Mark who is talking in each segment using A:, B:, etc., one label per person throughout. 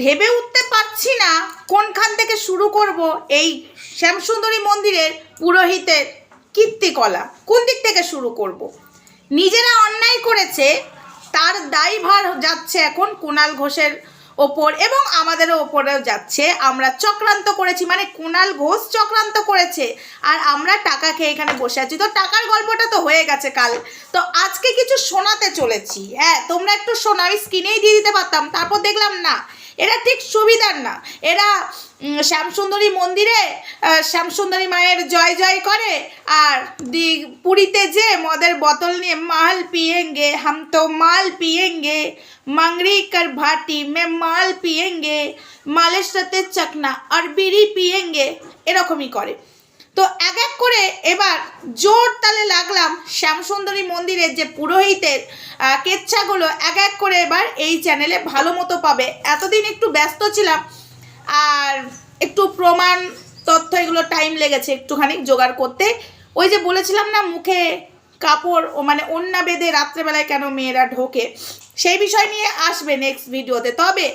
A: ভেবে উঠতে পারছি না কোনখান থেকে শুরু করব এই শ্যামসুন্দরী মন্দিরের পুরোহিতের কীর্তিকলা। কোন দিক থেকে শুরু করব। নিজেরা অন্যায় করেছে, তার দায়ভার যাচ্ছে এখন কুণাল ঘোষের ওপর এবং আমাদেরও ওপরেও যাচ্ছে। আমরা চক্রান্ত করেছি মানে কুণাল ঘোষ চক্রান্ত করেছে আর আমরা টাকা খেয়ে এখানে বসে আছি। তো টাকার গল্পটা তো হয়ে গেছে কাল। তো আজকে কিছু শোনাতে চলেছি। হ্যাঁ তোমরা একটু শোনো আমি স্ক্রিনেই দিয়ে দিতে পারতাম, তারপর দেখলাম না। এরা ঠিক সুবিধার না। এরা শ্যামসুন্দরী মন্দিরে শ্যামসুন্দরী মায়ের জয় জয় করে আর দি, পুরীতে যে মদের বোতল নিয়ে মাল পিয়েঙ্গে, হাম তো মাল পিয়েঙ্গে, মাংরি ভাটি মে মাল পিয়েঙ্গে, মালের সাথে চাকনা আর বিড়ি পিয়েঙ্গে, এরকমই করে। তো এক এক করে এবার জোর তালে লাগলাম শ্যামসুন্দরী মন্দিরের যে পুরোহিতের কেচ্ছাগুলো এক এক করে এবার এই চ্যানেলে ভালো মতো পাবে। এতদিন একটু ব্যস্ত ছিলাম, আর একটু প্রমাণ তথ্য এগুলো টাইম লেগেছে একটুখানি জোগাড় করতে। ওই যে বলেছিলাম না, মুখে কাপড় ও মানে অন্যা বেঁধে রাত্রেবেলায় কেন মেয়েরা ঢোকে। সেই বিষয় নিয়ে আসবে নেক্সট ভিডিওতে তবে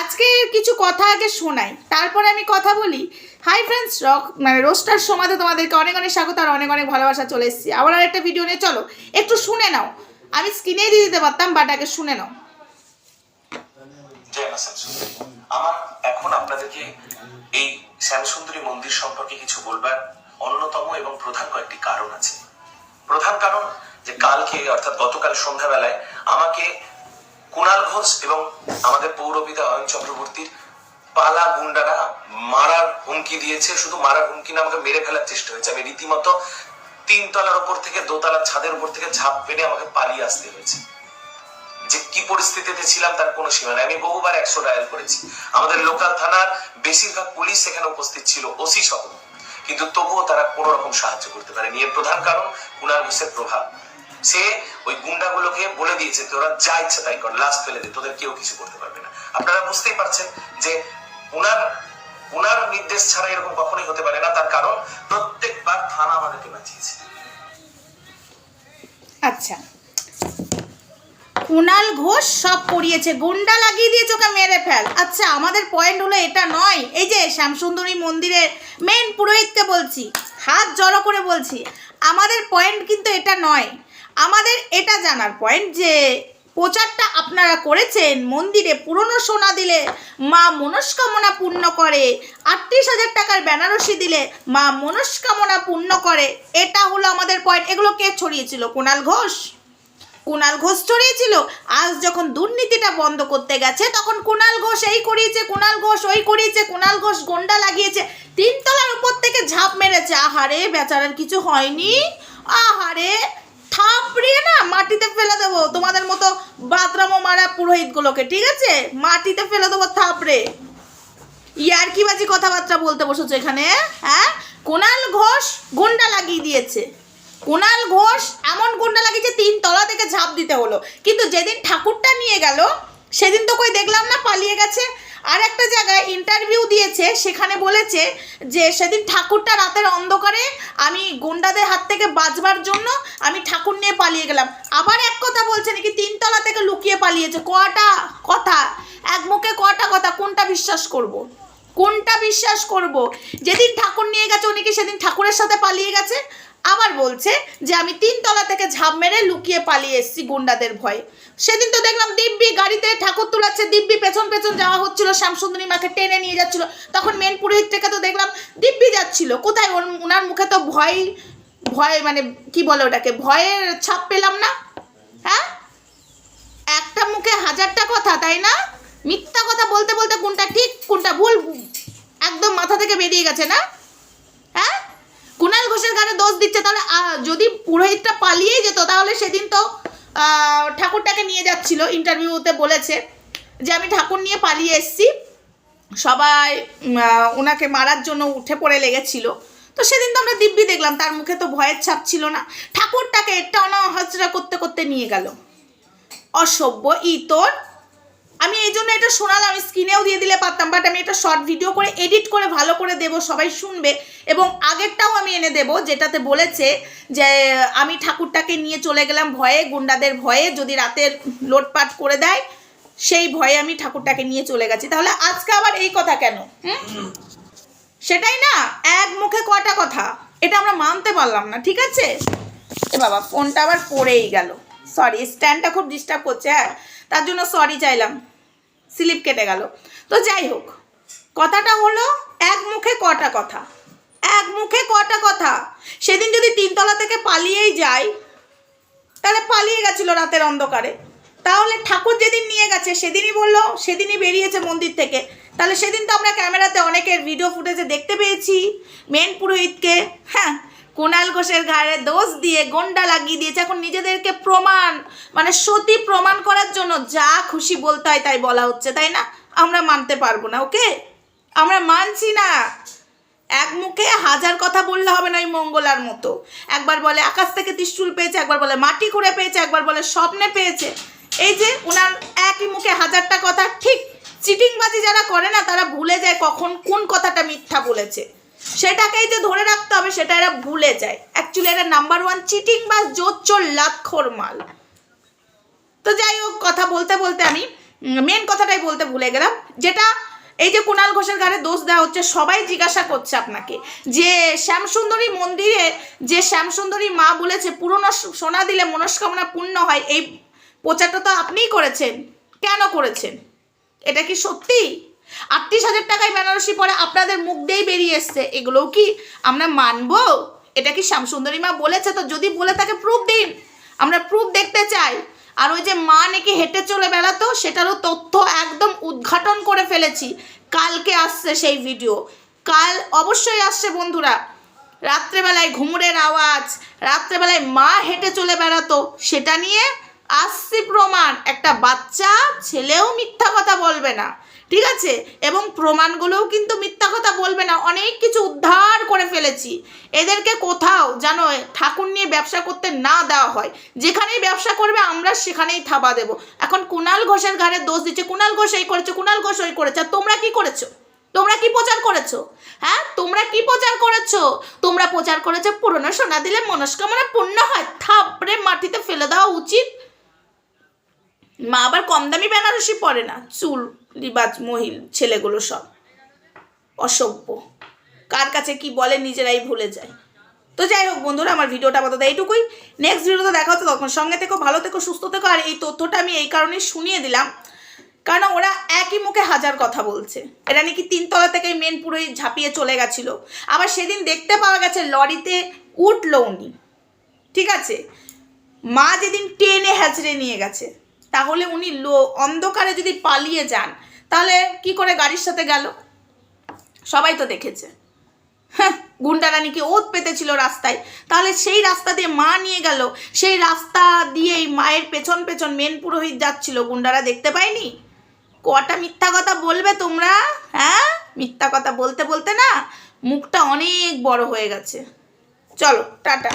A: আজকে কিছু কথা আগে শোনাই। তারপরে আমি কথা বলি। হাই ফ্রেন্ডস রক মানে রোস্টার সমাধে তোমাদেরকে অনেক অনেক স্বাগত আর অনেক অনেক ভালোবাসা চলে এসেছি। আবার আর একটা ভিডিও নিয়ে চলো। একটু শুনে নাও। আমি স্ক্রিনে দিয়ে দিতে পারতাম বাট আগে শুনে নাও।
B: আমার এখন আপনাদেরকে এই শ্যামসুন্দরী মন্দির সম্পর্কে কিছু বলবার অন্যতম এবং প্রধান কয়েকটি কারণ আছে। প্রধান কারণ যে কালকে, অর্থাৎ গতকাল সন্ধ্যাবেলায় আমাকে কুণাল ঘোষ এবং আমাদের পৌরপিতা অয়ন চক্রবর্তীর পালা গুন্ডারা মারার হুমকি দিয়েছে। শুধু মারার হুমকি না, আমাকে মেরে ফেলার চেষ্টা হয়েছে। আমি রীতিমতো তিনতলার উপর থেকে, দোতলার ছাদের উপর থেকে ঝাঁপ পেরে আমাকে পালিয়ে আসতে হয়েছে। যে কি পরিস্থিতিতে ছিলাম তার কোনো সীমা নেই। আমি বহুবার একশো ডায়াল করেছি। আমাদের লোকাল থানার বেশিরভাগ পুলিশ সেখানে উপস্থিত ছিল, ওসি সহ। কিন্তু তবুও তারা কোনো রকম সাহায্য করতে পারেনি। এর প্রধান কারণ কুনার ঘোষের প্রভাব। সে ওই গুন্ডাগুলোকে বলে দিয়েছে, তোরা যা ইচ্ছে তাই কর লাস্ট ফেলে দে, তোদের কেউ কিছু করতে পারবে না। আপনারা বুঝতেই পারছেন যে উনার উনার নির্দেশ ছাড়া এরকম কখনোই হতে পারে না, তার কারণ প্রত্যেকবার থানা আমাদেরকে বাঁচিয়েছে।
A: আচ্ছা। ঘোষ সব পড়িয়েছে, গুন্ডা লাগিয়ে দিয়েছে ওকে মেরে ফেল। আচ্ছা আমাদের পয়েন্ট হলো এটা নয়, এই যে শ্যামসুন্দরী মন্দিরের মেন পুরোহিতকে বলছি, হাত জড়ো করে বলছি, আমাদের পয়েন্ট কিন্তু এটা নয়। আমাদের এটা জানার পয়েন্ট যে প্রচারটা আপনারা করেছেন, মন্দিরে পুরনো সোনা দিলে মা মনস্কামনা পূর্ণ করে, আটত্রিশ হাজার টাকার বেনারসি দিলে মা মনস্কামনা পূর্ণ করে, এটা হলো আমাদের পয়েন্ট এগুলো কে ছড়িয়েছিল? কুণাল ঘোষ। কুণাল ঘোষ ছড়িয়েছিল। আজ যখন দুর্নীতিটা বন্ধ করতে গেছে, তখন কুণাল ঘোষ এই করিয়েছে কুণাল ঘোষ ওই করিয়েছে কুণাল ঘোষ গন্ডা লাগিয়েছে। তিনতলার উপর থেকে ঝাঁপ মেরেছে। আহারে, বেচারার কিছু হয়নি। আহারে থাপড়িয়ে না মাটিতে ফেলে দেবো। তোমাদের মতো বাদরামো মারা পুরোহিতগুলোকে, ঠিক আছে? মাটিতে ফেলে দেবো, থাপড়ে। ইয়ারকিবাজি কথাবার্তা বলতে বসেছো এখানে হ্যাঁ? কুণাল ঘোষ গুন্ডা লাগিয়ে দিয়েছে। কুণাল ঘোষ এমন গুন্ডা লাগিয়েছে, তিন তলা থেকে ঝাঁপ দিতে হলো। কিন্তু যেদিন ঠাকুরটা নিয়ে গেল, সেদিন তো কই দেখলাম না, পালিয়ে গেছে। আর একটা জায়গায় ইন্টারভিউ দিয়েছে, সেখানে বলেছে যে সেদিন ঠাকুরটা রাতের অন্ধকারে আমি গুন্ডাদের হাত থেকে বাঁচবার জন্য আমি ঠাকুর নিয়ে পালিয়ে গেলাম। আবার এক কথা বলছে নাকি তিনতলা থেকে লুকিয়ে পালিয়েছে? কটা কথা? এক মুখে কটা কথা? কোনটা বিশ্বাস করব। কোনটা বিশ্বাস করব? যেদিন ঠাকুর নিয়ে গেছে, উনি কি সেদিন ঠাকুরের সাথে পালিয়ে গেছে? আবার বলছে যে আমি তিনতলা থেকে ঝাঁপ মেরে লুকিয়ে পালিয়ে এসেছি গুন্ডাদের ভয়ে। সেদিন তো দেখলাম দিব্যি গাড়িতে ঠাকুর তোলাচ্ছে, দিব্যি পেছন পেছন যাওয়া হচ্ছিল, শ্যামসুন্দরী মাকে টেনে নিয়ে যাচ্ছিল। তখন মেন পুরোহিত থেকে তো দেখলাম দিব্যি যাচ্ছিল। কোথায় ওর ওনার মুখে তো ভয় ভয় মানে কি বলে ওটাকে? ভয়ের ছাপ পেলাম না। হ্যাঁ? একটা মুখে হাজারটা কথা, তাই না? মিথ্যা কথা বলতে বলতে কোনটা ঠিক, কোনটা ভুল, একদম মাথা থেকে বেরিয়ে গেছে না? ঘোষের গানে দোষ দিচ্ছে, তাহলে যদি পুরোহিতটা পালিয়েই যেত, তাহলে সেদিন তো ঠাকুরটাকে নিয়ে যাচ্ছিল ইন্টারভিউতে বলেছে যে আমি ঠাকুর নিয়ে পালিয়ে এসেছি, সবাই ওনাকে মারার জন্য উঠে পড়ে লেগেছিল। তো সেদিন তো আমরা দিব্যি দেখলাম, তার মুখে তো ভয়ের ছাপ ছিল না। ঠাকুরটাকে টানা হাজরা করতে করতে নিয়ে গেল। অসভ্য ইতর। আমি এই জন্য এটা শোনালাম স্ক্রিনেও দিয়ে দিলে পারতাম বাট আমি এটা শর্ট ভিডিও করে এডিট করে, ভালো করে দেব, সবাই শুনবে। এবং আগেরটাও আমি এনে দেব, যেটাতে বলেছে যে, আমি ঠাকুরটাকে নিয়ে চলে গেলাম ভয়ে, গুন্ডাদের ভয়ে, যদি রাতের লোটপাট করে দেয়, সেই ভয়ে আমি ঠাকুরটাকে নিয়ে চলে গেছি। তাহলে আজকে আবার এই কথা কেন? সেটাই না, এক মুখে কটা কথা। এটা আমরা মানতে পারলাম না, ঠিক আছে? এ বাবা, ফোনটা আবার পড়েই গেল। সরি স্ট্যান্ডটা খুব ডিস্টার্ব করছে হ্যাঁ? তার জন্য সরি চাইলাম। স্লিপ কেটে গেল। তো যাই হোক, কথাটা হলো, এক মুখে কটা কথা। এক মুখে কটা কথা। সেদিন যদি তিনতলা থেকে পালিয়েই যায় তাহলে পালিয়ে গেছিল রাতের অন্ধকারে। তাহলে ঠাকুর যেদিন নিয়ে গেছে, সেদিনই বলল, সেদিনই বেরিয়েছে মন্দির থেকে। তাহলে সেদিন তো আমরা ক্যামেরাতে অনেকের ভিডিও ফুটেজে দেখতে পেয়েছি। মেন পুরোহিতকে হ্যাঁ কুণাল ঘোষের ঘাড়ে দোষ দিয়ে গন্ডা লাগিয়ে দিয়েছে। এখন নিজেদেরকে প্রমাণ মানে সতী প্রমাণ করার জন্য যা খুশি বলতে হয় তাই বলা হচ্ছে, তাই না? আমরা মানতে পারব না ওকে আমরা মানছি না। এক মুখে হাজার কথা বললে হবে না ওই মঙ্গলার মতো। একবার বলে আকাশ থেকে ত্রিশূল পেয়েছে, একবার বলে মাটি খুঁড়ে পেয়েছে, একবার বলে স্বপ্নে পেয়েছে। এই যে ওনার একই মুখে হাজারটা কথা, ঠিক চিটিংবাজি যারা করে না, তারা ভুলে যায় কখন কোন কথাটা মিথ্যা বলেছে। সেটাকেই যে ধরে রাখতে হবে, সেটা এরা ভুলে যায়। অ্যাকচুয়ালি এরা নাম্বার ওয়ান চিটিং বা জোচ্চোর লাক্ষর মাল। তো যাই হোক, কথা বলতে বলতে আমি মেন কথাটাই বলতে ভুলে গেলাম, যেটা এই যে কুণাল ঘোষের ঘাড়ে দোষ দেওয়া হচ্ছে, সবাই জিজ্ঞাসা করছে আপনাকে যে শ্যামসুন্দরী মন্দিরে যে শ্যামসুন্দরী মা বলেছে, পুরনো সোনা দিলে মনস্কামনা পূর্ণ হয়, এই প্রচারটা তো আপনিই করেছেন। কেন করেছেন? এটা কি সত্যি? আটত্রিশ হাজার টাকায় বেনারসি পরে আপনাদের মুখ দিয়েই বেরিয়ে এসছে, এগুলোও কি আমরা মানবো? এটা কি শ্যামসুন্দরী মা বলেছে? তো যদি বলে তাকে প্রুফ দিন। আমরা প্রুফ দেখতে চাই। আর ওই যে মা নাকি হেঁটে চলে বেড়াতো, সেটারও তথ্য একদম উদ্ঘাটন করে ফেলেছি। কালকে আসছে সেই ভিডিও কাল অবশ্যই আসছে বন্ধুরা। রাত্রেবেলায় ঘুমুরের আওয়াজ, রাত্রেবেলায় মা হেঁটে চলে বেড়াতো, সেটা নিয়ে আসছি প্রমাণ। একটা বাচ্চা ছেলেও মিথ্যা কথা বলবে না। ঠিক আছে? এবং প্রমাণগুলোও কিন্তু মিথ্যা কথা বলবে না। অনেক কিছু উদ্ধার করে ফেলেছি। এদেরকে কোথাও জানো ঠাকুর নিয়ে ব্যবসা করতে না দেওয়া হয়। যেখানেই ব্যবসা করবে, আমরা সেখানেই থাবা দেবো। এখন কুণাল ঘোষের ঘাড়ে দোষ দিচ্ছে। কুণাল ঘোষ এই করেছে কুণাল ঘোষ ওই করেছে। তোমরা কি করেছ? তোমরা কি প্রচার করেছ? হ্যাঁ? তোমরা কি প্রচার করেছ? তোমরা প্রচার করেছ, পুরনো সোনা দিলে মনস্কামনা পূর্ণ হয়। থাপড়ে মাটিতে ফেলে দেওয়া উচিত। মা আবার কম দামি বেনারসি পরে না। চুল লিবাজ মহিল, ছেলেগুলো সব। অসভ্য। কার কাছে কি বলে নিজেরাই ভুলে যায়। তো যাই হোক বন্ধুরা, আমার ভিডিওটা আপাতত এইটুকুই। নেক্সট ভিডিওতে দেখা হচ্ছে তখন সঙ্গে থেকো, ভালো থেকো, সুস্থ থেকো। আর এই তথ্যটা আমি এই কারণেই শুনিয়ে দিলাম। কারণ ওরা একই মুখে হাজার কথা বলছে। এটা নাকি তিনতলা থেকে মেন পুরোই ঝাঁপিয়ে চলে গেছিল। আবার সেদিন দেখতে পাওয়া গেছে, লরিতে উঠল উনি। ঠিক আছে? মা যেদিন টেনে হ্যাচড়ে নিয়ে গেছে। তাহলে উনি লো, অন্ধকারে যদি পালিয়ে যান, তাহলে কি করে গাড়ির সাথে গেল? সবাই তো দেখেছে। হ্যাঁ গুন্ডারা নাকি ওত পেতেছিল রাস্তায়। তাহলে সেই রাস্তা দিয়ে মা নিয়ে গেল। সেই রাস্তা দিয়েই মায়ের পেছন পেছন মেন পুরোহিত যাচ্ছিল। গুন্ডারা দেখতে পায়নি? কটা মিথ্যা কথা বলবে তোমরা? হ্যাঁ মিথ্যা কথা বলতে বলতে না, মুখটা অনেক বড় হয়ে গেছে। চলো, টাটা।